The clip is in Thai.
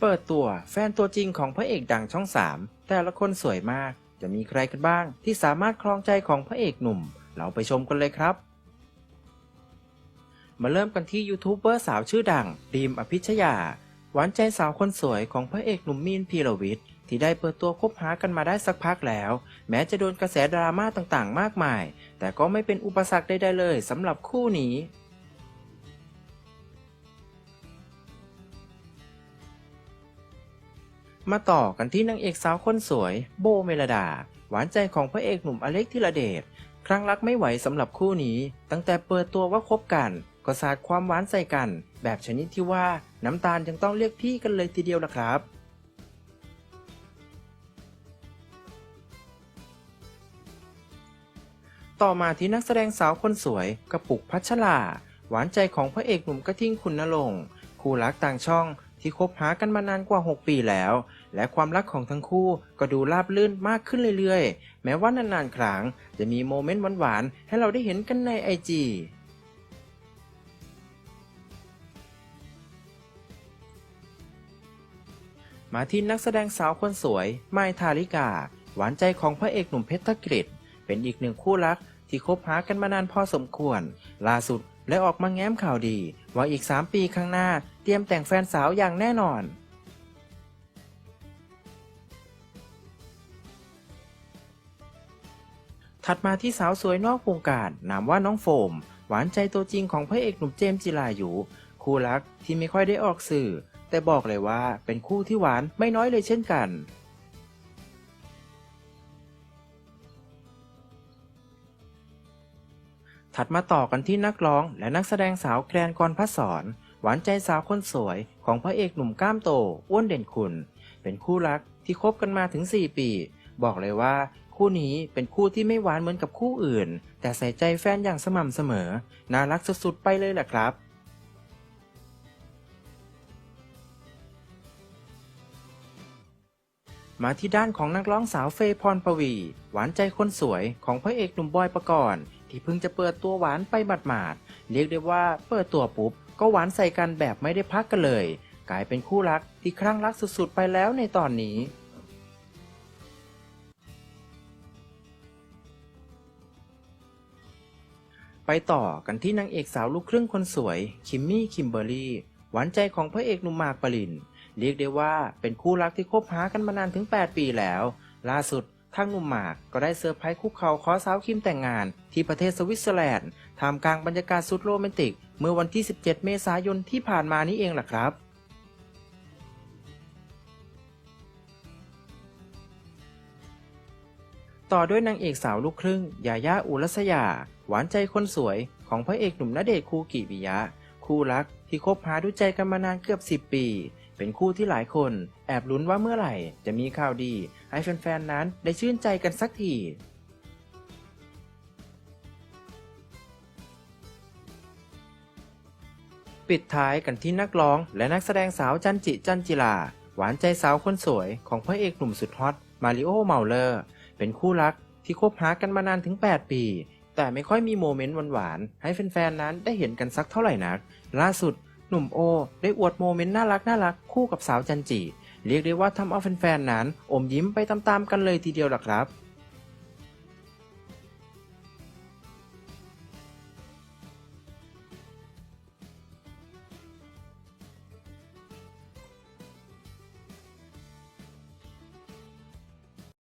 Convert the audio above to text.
เปิดตัวแฟนตัวจริงของพระเอกดังช่อง 3 แต่ละคนสวยมาก จะมีใครกันบ้าง ที่สามารถครองใจของพระเอกหนุ่ม เราไปชมกันเลยครับ มาเริ่มกันที่ยูทูบเบอร์สาวชื่อดังดีมอภิชยา หวานใจสาวคนสวยของพระเอกหนุ่มมีนพีรวิทย์ที่ได้เปิดตัวคบหากันมาได้สักพักแล้ว แม้จะโดนกระแสดราม่าต่างๆ มากมาย แต่ก็ไม่เป็นอุปสรรคใดๆเลยสำหรับคู่นี้ มาต่อกันที่นางเอกสาวคนสวย โบเมลดา หวานใจของพระเอกหนุ่มอเล็กธิระเดชครั้งรักไม่ไหวสำหรับคู่นี้ ตั้งแต่เปิดตัวว่าคบกัน ก็สาดความหวานใส่กัน แบบชนิดที่ว่าน้ำตาลยังต้องเรียกพี่กันเลยทีเดียวล่ะครับต่อมาที่นักแสดงสาวคนสวยกระปุกพัชราหวานใจของพระเอกหนุ่มกระทิงคุณนรงคู่รักต่างช่อง ที่คบหากันมานานกว่า 6 ปีแล้ว และความรักของทั้งคู่ก็ดูราบรื่นมากขึ้นเรื่อยๆ แม้ว่านานๆ ครั้งจะมีโมเมนต์หวานๆ ให้เราได้เห็นกันในไอจีมาที่นักแสดงสาวคนสวยไมทาริกา หวานใจของพระเอกหนุ่มเพชรกฤษเป็นอีกหนึ่งคู่รักที่คบหากันมานานพอสมควร ล่าสุด และออกมาแง้มข่าวดี ว่าอีก 3 ปีข้างหน้าเตรียมแต่งแฟนสาวอย่างแน่นอนถัดมาที่สาวสวยนอกวงการ นามว่าน้องโฟม หวานใจตัวจริงของพระเอกหนุ่มเจมส์จิรายุ คู่รักที่ไม่ค่อยได้ออกสื่อ แต่บอกเลยว่าเป็นคู่ที่หวานไม่น้อยเลยเช่นกัน ถัดมาต่อกันที่นักร้องและนักแสดงสาวแกรนกรพัสสอนหวานใจสาวคนสวยของพระเอกหนุ่มกล้ามโตอ้วนเด่นคุณ เป็นคู่รักที่คบกันมาถึง 4 ปี บอกเลยว่า คู่นี้เป็นคู่ที่ไม่หวานเหมือนกับคู่อื่น แต่ใส่ใจแฟนอย่างสม่ำเสมอ น่ารักสุดๆไปเลยแหละครับมาที่ด้านของนักร้องสาวเฟยพรปวี หวานใจคนสวยของพระเอกหนุ่มบอยประกรณ์ ที่เพิ่งจะเปิดตัวหวานไปหมาดๆเรียกได้ว่าเปิดตัวปุ๊บ ก็หวานใส่กันแบบไม่ได้พักกันเลย กลายเป็นคู่รักที่คลั่งรักสุดๆไปแล้วในตอนนี้ไปต่อกันที่นางเอกสาวลูกครึ่งคนสวย คิมมี่ คิมเบอร์รี่ หวานใจของพระเอกหนุ่มมากปรินเรียกได้ว่าเป็นคู่รักที่คบหากันมานานถึง 8 ปีแล้ว ล่าสุด ทางหนุ่มหมากก็ได้เซอร์ไพรส์คุกเขาขอสาวคิมแต่งงาน ที่ประเทศสวิตเซอร์แลนด์ท่ามกลางบรรยากาศสุดโรแมนติก เมื่อวันที่ 17 เมษายนที่ผ่านมานี้เองล่ะครับต่อด้วยนางเอกสาวลูกครึ่ง ยาย่าอุรัสยา หวานใจคนสวยของพระเอกหนุ่มณเดชน์คูกิปิยะ คู่รักที่คบหาดูใจกันมานานเกือบ 10 ปี เป็นคู่ที่หลายคน แอบลุ้นว่าเมื่อไหร่ จะมีข่าวดี ให้แฟนๆ นั้นได้ชื่นใจกันสักทีปิดท้ายกันที่นักร้องและนักแสดงสาวจันจิจันจิลา หวานใจสาวคนสวยของพระเอกหนุ่มสุดฮอตมาริโอเมาเลอร์ เป็นคู่รักที่คบหากันมานานถึง 8 ปี แต่ไม่ค่อยมีโมเมนต์หวานๆ ให้แฟนๆ นั้นได้เห็นกันสักเท่าไหร่นัก ล่าสุดหนุ่มโอ ได้อวดโมเมนต์น่ารักน่ารักคู่กับสาวจันจิ เรียกได้ว่าทำเอาแฟนๆนั้นอมยิ้มไปตามๆกันเลยทีเดียวล่ะครับ